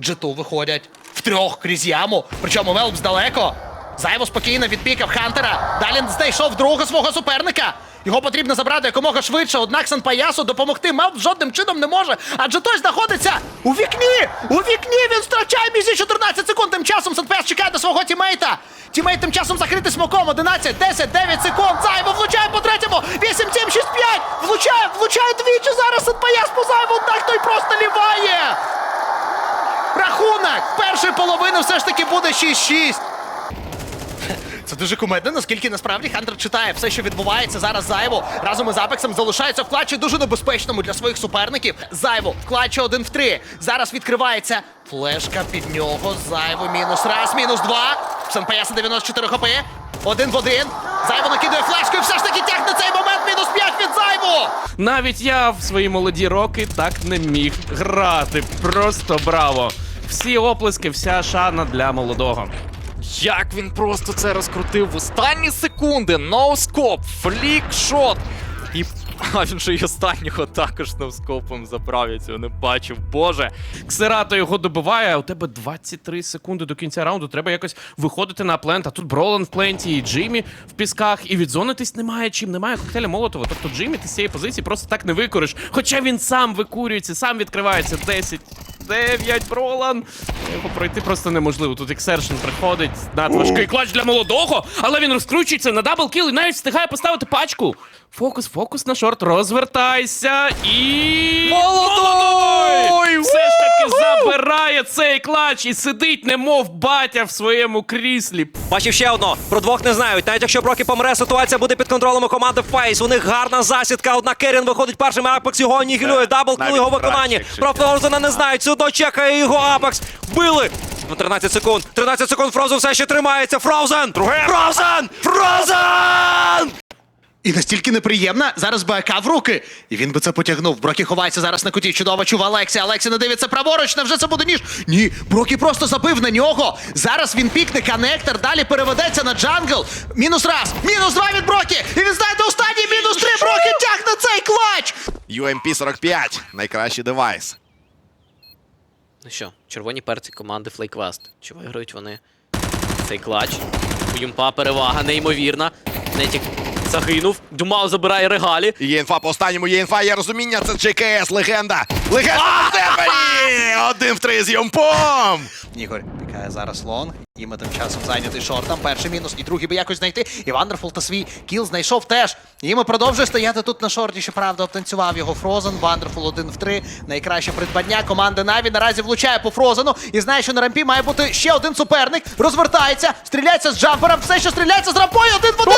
Джету виходять втрьох крізь яму. Причому Велпс далеко. Зайво спокійно відпікав Хантера. Далі знайшов другого свого суперника. Його потрібно забрати якомога швидше, однак Санпаясу допомогти Мелп жодним чином не може, адже той знаходиться у вікні! У вікні він втрачає мізі 14 секунд. Тим часом Санпаяс чекає на свого тімейта. Тімейт тим часом закритий смоком. 11, 10, 9 секунд. Зайво влучає по третьому. 8, 7, 6, 5. Влучає, влучає двічі. Зараз Санпаяс по Зайву, однак той просто ліває. Рахунок першої половини все ж таки буде 6-6. Це дуже кумедно, наскільки насправді Хантер читає все, що відбувається зараз. Зайво разом із Апексом залишається в клатчі дуже небезпечному для своїх суперників. Зайво в клатчі один в три. Зараз відкривається флешка під нього. Зайво мінус раз, мінус два. Санпаяса 94 хп. Один в один. Зайво накидує флешку і все ж таки тягне цей момент. Мінус 5 від Зайво. Навіть я в свої молоді роки так не міг грати. Просто браво! Всі оплески, вся шана для молодого. Як він просто це розкрутив в останні секунди. Ноускоп, флікшот. І а він же й останнього також ноускопом забрав. Я цього не бачив. Боже. Ксерато його добиває, а у тебе 23 секунди до кінця раунду. Треба якось виходити на плент. А тут Бролан в пленті і Джиммі в пісках. І відзонитись немає чим, немає коктейля Молотова. Тобто Джиммі ти з цієї позиції просто так не викориш. Хоча він сам викурюється, сам відкривається. 10. 9, Бролан. Його пройти просто неможливо. Тут ексершн приходить. Надважкий клач для молодого, але він розкручується на даблкіл і навіть встигає поставити пачку. Фокус, фокус на шорт, розвертайся і. Молодой! Все ж таки забирає цей клач і сидить, немов батя в своєму кріслі. Бачив ще одно. Про двох не знають. Навіть якщо Брокі помре, ситуація буде під контролем у команди Фейс. У них гарна засідка. Однак Керін виходить першим. Апекс його анігілює. Дабл кіл його виконанні. Про Фроузена не знають. Сюди чекає його Апекс. Вбили. Ну, 13 секунд. 13 секунд. Фроузен все ще тримається. Фроузен! Фроузен! Фроузен! І настільки неприємна зараз БАК в руки. І він би це потягнув. Брокі ховається зараз на куті. Чудово чув Алексі. Алексі не дивиться праворуч. Невже це буде ніж? Ні, Брокі просто забив на нього. Зараз він пікне коннектор, далі переведеться на джангл. Мінус раз, мінус два від Брокі. І він знайде останній мінус три. Брокі тягне цей клач. UMP 45 найкращий девайс. Ну що, червоні перці команди FlyQuest. Чи виграють вони цей клач? У Юмпа перевага неймовірна. Нетік загинув. Думав забирає регалі. Є інфа по останньому, є інфа, є розуміння, це JKS, легенда. Легенда Стефані! Один в три з Йомпом! Ігор пікає зараз лонг. І ми тим часом зайнятий шортом. Перший мінус, і другий би якось знайти. І Вандерфул та свій кіл знайшов теж. І ми продовжує стояти тут на шорті. Щоправда, обтанцював його Фрозен. Вандерфул один в три. Найкраще придбання команди Наві наразі влучає по Фрозену. І знає, що на рампі має бути ще один суперник. Розвертається, стріляється з джампером. Все, що стріляється з рампою. Один в один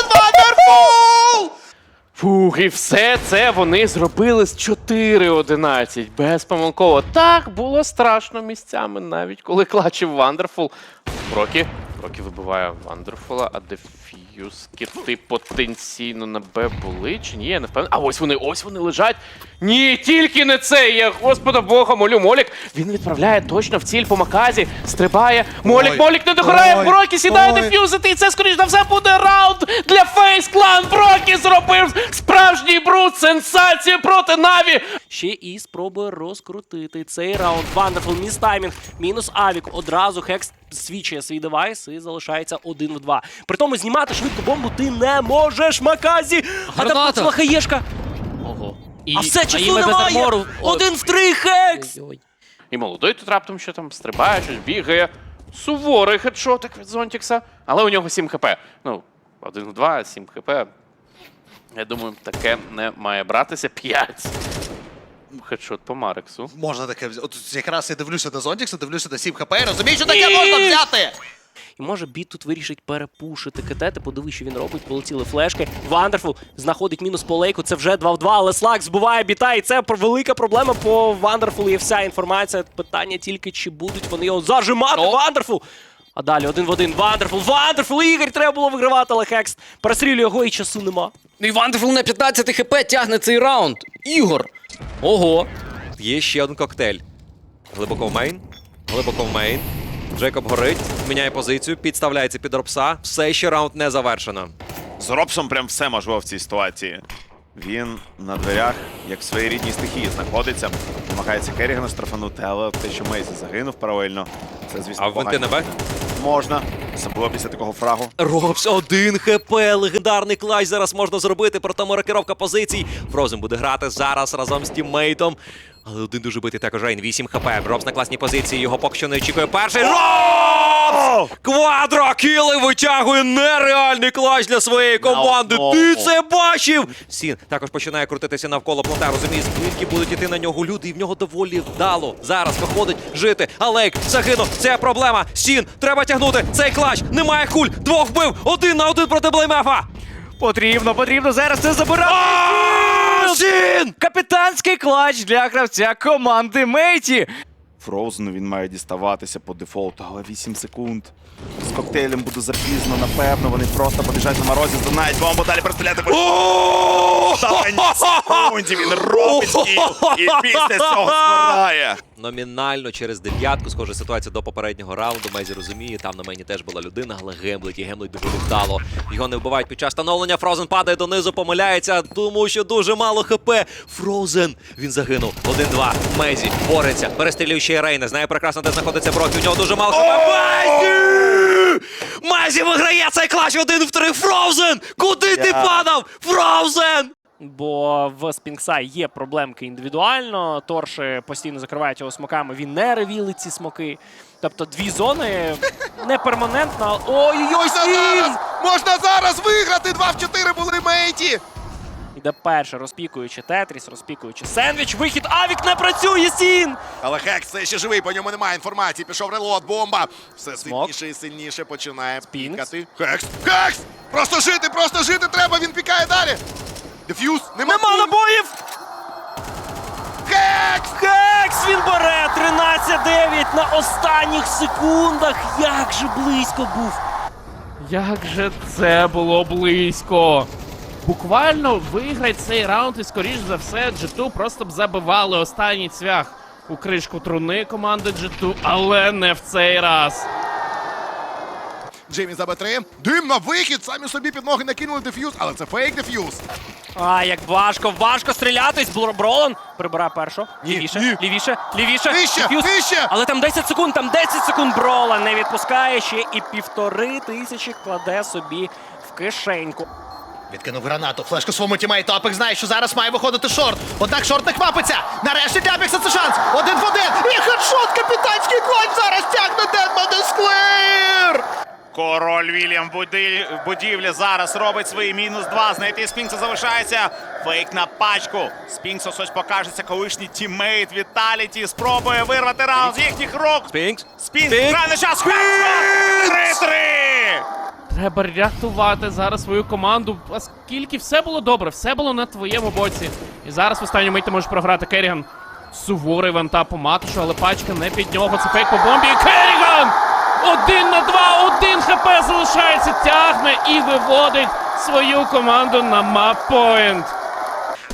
і все це вони зробили з 4-11. Безпомилково. Так було страшно місцями, навіть коли клачив Вандерфул. Брокі. Брокі вибиває Вандерфула, а деф'юз кіти потенційно на Б були чи ні? Я не впевнений. А ось вони, ось вони лежать. Ні, тільки не це. Я Господа Бога молю. Молік. Він відправляє точно в ціль по Маказі. Стрибає. Молік, Ой. Молік не дограє. Ой. Брокі сідає Ой. деф'юзити. І це, скоріш за все, буде раунд для Фейс Клан. Брокі зробив справжній бруд. Сенсацію проти Наві. Ще і спробує розкрутити цей раунд. Вандерфул, міс таймінг, мінус авік. Одразу Хекс свічує свій девайс і залишається один в два. При тому знімати швидку бомбу ти не можеш, Маказі! А там Граната. Ого. І, А все а часу їм без немає! армору. Один в три Хекс! ой-ой. І молодий тут раптом що там стрибає, щось бігає. Суворий хедшотик від Зонтікса. Але у нього 7 хп. Ну, 1 в 2, 7 хп. Я думаю, таке не має братися 5. Хедшот по Марексу. Можна таке взяти. От якраз я дивлюся на Зондікса, дивлюся на 7 хп. і Розумію, що таке можна взяти. І може біт тут вирішить перепушити КТ. Ти подиви, що він робить. Полетіли флешки. Вандерфул знаходить мінус по лейку. Це вже 2 в 2, але Слак збиває біта. І це велика проблема по Вандерфулу. Є вся інформація. Питання тільки, чи будуть вони його зажимати. Вандерфул! А далі один в один. Вандерфул, Вандерфул, Ігор, треба було вигравати, але Хекс перестрілює його і часу нема. Ну і Вандерфул на 15 хп тягне цей раунд. Ігор. Ого. Є ще один коктейль. Глибоко в мейн. Глибоко в мейн. Джейкоб горить, міняє позицію, підставляється під ропса. Все ще раунд не завершено. З Робсом прям все можливо в цій ситуації. Він на дверях, як в своїй рідній стихії, знаходиться. Намагається Керрігана штрафанути, але те, що Мейзі загинув паралельно, це, звісно, А ввинти погано. на Б? Можна. Особливо після такого фрагу. Робс один хп. Легендарний клач зараз можна зробити. Проте маркировка позицій. Фрозен буде грати зараз разом з тіммейтом. Але один дуже битий також Рейн. 8 хп. Робс на класній позиції. Його поки що не очікує перший. Робс! Квадро кіли витягує нереальний клач для своєї команди. Ти це бачив? Сін також починає крутитися навколо плота. Розуміє, звідки будуть іти на нього люди, і в нього доволі вдало. Зараз виходить жити. Алейк загинув. Це проблема. Сін, треба тягнути. Цей клач. Немає куль. Двох вбив. Один на один проти Блеймефа. Потрібно, потрібно зараз це забирати. Сін! Капітанський клач для гравця команди Мейті. Фроузену він має діставатися по дефолту, але 8 секунд. З коктейлем буде запізно, напевно. Вони просто побіжать на морозі, знають бомбу, далі простріляти. Останні секунді він робить і після цього збирає. Номінально через дев'ятку, схожа ситуація до попереднього раунду. Мезі розуміє, там на мені теж була людина, але гемблить і гемблить доволі вдало. Його не вбивають під час встановлення. Фрозен падає донизу, помиляється, тому що дуже мало хп. Фрозен! Він загинув. 1-2. Мезі бореться, перестрілює ще Рейна. Знає прекрасно, де знаходиться Брокі. У нього дуже мало хп. Мезі! Мезі виграє цей клач один в три. Фроузен! Куди ти падав? Фроузен! Бо в Спінкса є проблемки індивідуально. Торши постійно закривають його смоками. Він не ревілить ці смоки. Тобто дві зони не перманентно. Ой-ой-ой, Можна зараз! Можна зараз виграти! 2 в 4 були мейті! Іде перше, розпікуючи Тетріс, розпікуючи сендвіч. Вихід Авік не працює, Сін! Але Хекс все ще живий, по ньому немає інформації. Пішов релот, бомба. Все сильніше і сильніше починає Спінкс. пікати. Хекс! Хекс! Просто жити, просто жити треба, він пікає далі. Деф'юз, нема. Нема набоїв! Хекс! Хекс він бере 13-9 на останніх секундах. Як же близько був. Як же це було близько. Буквально виграй цей раунд і скоріш за все G2 просто б забивали останній цвях у кришку труни команди G2, але не в цей раз. Джеймі за Б3. Дим на вихід, самі собі під ноги накинули деф'юз, але це фейк деф'юз. А, як важко, важко стрілятись. Бролан прибирає першу. Ні, Лівіше, ні. лівіше, лівіше. Вище, Деф'юз. вище! Але там 10 секунд, там 10 секунд Бролан не відпускає ще і півтори тисячі кладе собі в кишеньку. Відкинув гранату, флешку своєму тімейту. Апекс знає, що зараз має виходити шорт. Однак шорт не квапиться. Нарешті для Апекса це шанс. Один в один. І хедшот, капітанський клач зараз тягне Дедман Склеєр. Король Вільям в будівлі зараз робить свої мінус два. Знайти Спінкса залишається. Фейк на пачку. Спінксу ось покажеться колишній тіммейт Віталіті. Спробує вирвати раунд з їхніх рук. Спінкс. Спінкс Спінкс. грає на час. Три-три! Треба рятувати зараз свою команду, оскільки все було добре, все було на твоєму боці. І зараз в останню мить ти можеш програти Керріган. Суворий вантап по матушу, але пачка не під нього. Це фейк по бомбі. І Керріган! Один на два, один хп залишається, тягне і виводить свою команду на маппоінт.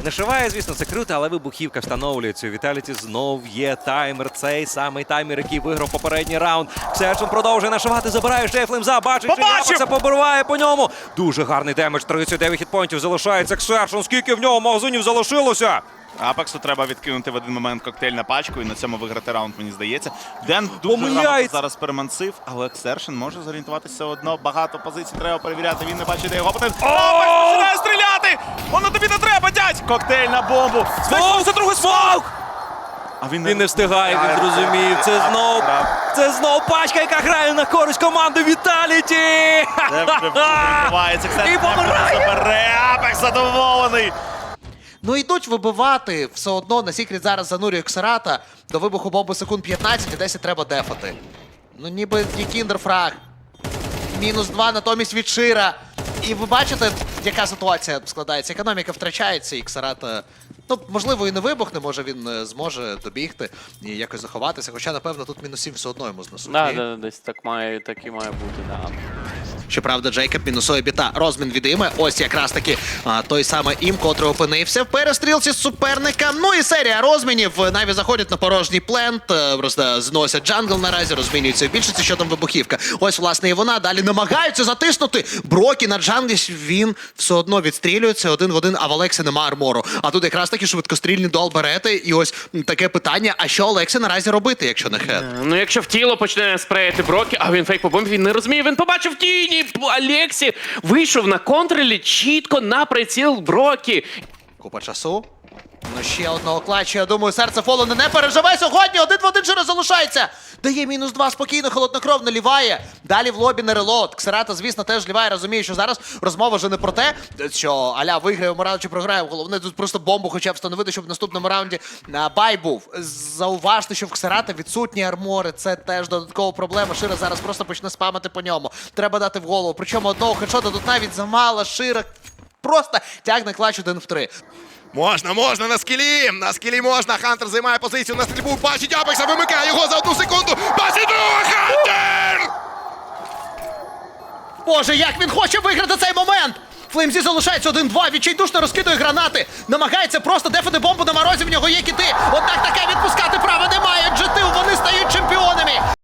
Нашиває, звісно, це круто, але вибухівка встановлюється. У Віталіті знов є таймер. Цей самий таймер, який виграв попередній раунд. Ксершин продовжує нашивати, забирає Шефлем за, бачить, що! Японця побиває по ньому. Дуже гарний демедж, 39 хітпоінтів залишається Ксершин. Скільки в нього магазинів залишилося? Апексу треба відкинути в один момент коктейль на пачку і на цьому виграти раунд, мені здається. Ден дуже грамотно зараз перемансив, але Ксершин може зорієнтуватися одно. Багато позицій треба перевіряти. Він не бачить, де його опонент. Апекс починає стріляти! Воно тобі не треба, дядь! Коктейль на бомбу! Знайшовся другий смок! А він, Він не встигає, він зрозумів. Це Так, знов, це знов пачка, яка грає на користь команди Віталіті. Це вже відбувається. І помирає! Апекс задоволений! Ну йдуть вибивати все одно на Сікріт зараз занурює Ксерата. До вибуху бомби секунд 15 і 10 треба дефати. Ну ніби і кіндерфраг. Мінус 2 натомість від Шира. І ви бачите, яка ситуація складається. Економіка втрачається, і Ксарата, ну, можливо, і не вибухне, може він е, зможе добігти і якось заховатися. Хоча, напевно, тут мінус 7 все одно йому знесуть. Да, Ні? да, десь так має, так і має бути, да. Щоправда, Джейкоб мінусує біта. Розмін відійме. Ось якраз таки а, той самий ім, котрий опинився в перестрілці з суперника. Ну і серія розмінів. Наві заходять на порожній плент, е, просто зносять джангл наразі, розмінюються в більшості, що там вибухівка. Ось, власне, і вона. Далі намагаються затиснути. Брокі на джанглі він все одно відстрілюється один в один, а в Олексі нема армору. А тут якраз таки швидкострільні дуал берети. І ось таке питання: а що Олексі наразі робити, якщо не хед? Ну, якщо в тіло почне спреяти броки, а він фейк по бомбі, він не розуміє. Він побачив тіні. Олексі вийшов на контролі чітко на приціл Брокі. Купа часу. Ну ще одного клатчу, я думаю, серце Фолона не переживе сьогодні. Один в один же залишається. Дає мінус два спокійно, холоднокровно ліває. Далі в лобі не релоад. Ксерата, звісно, теж ліває. Розуміє, що зараз розмова вже не про те, що Аля виграє раунд чи програє. Головне тут просто бомбу хоча б встановити, щоб в наступному раунді бай був. Зауважте, що в Ксерата відсутні армори. Це теж додаткова проблема. Шира зараз просто почне спамити по ньому. Треба дати в голову. Причому одного хедшота тут навіть замало. Шира просто тягне клач один в три. Можна, можна на скілі. На скілі можна. Хантер займає позицію на стрільбу. Бачить Апекса, вимикає його за одну секунду. Бачить другого Хантер! Боже, як він хоче виграти цей момент! Флеймзі залишається 1-2, відчайдушно розкидує гранати, намагається просто дефати бомбу на морозі, в нього є кіти. Однак таке відпускати права немає. Джетил, вони стають чемпіонами.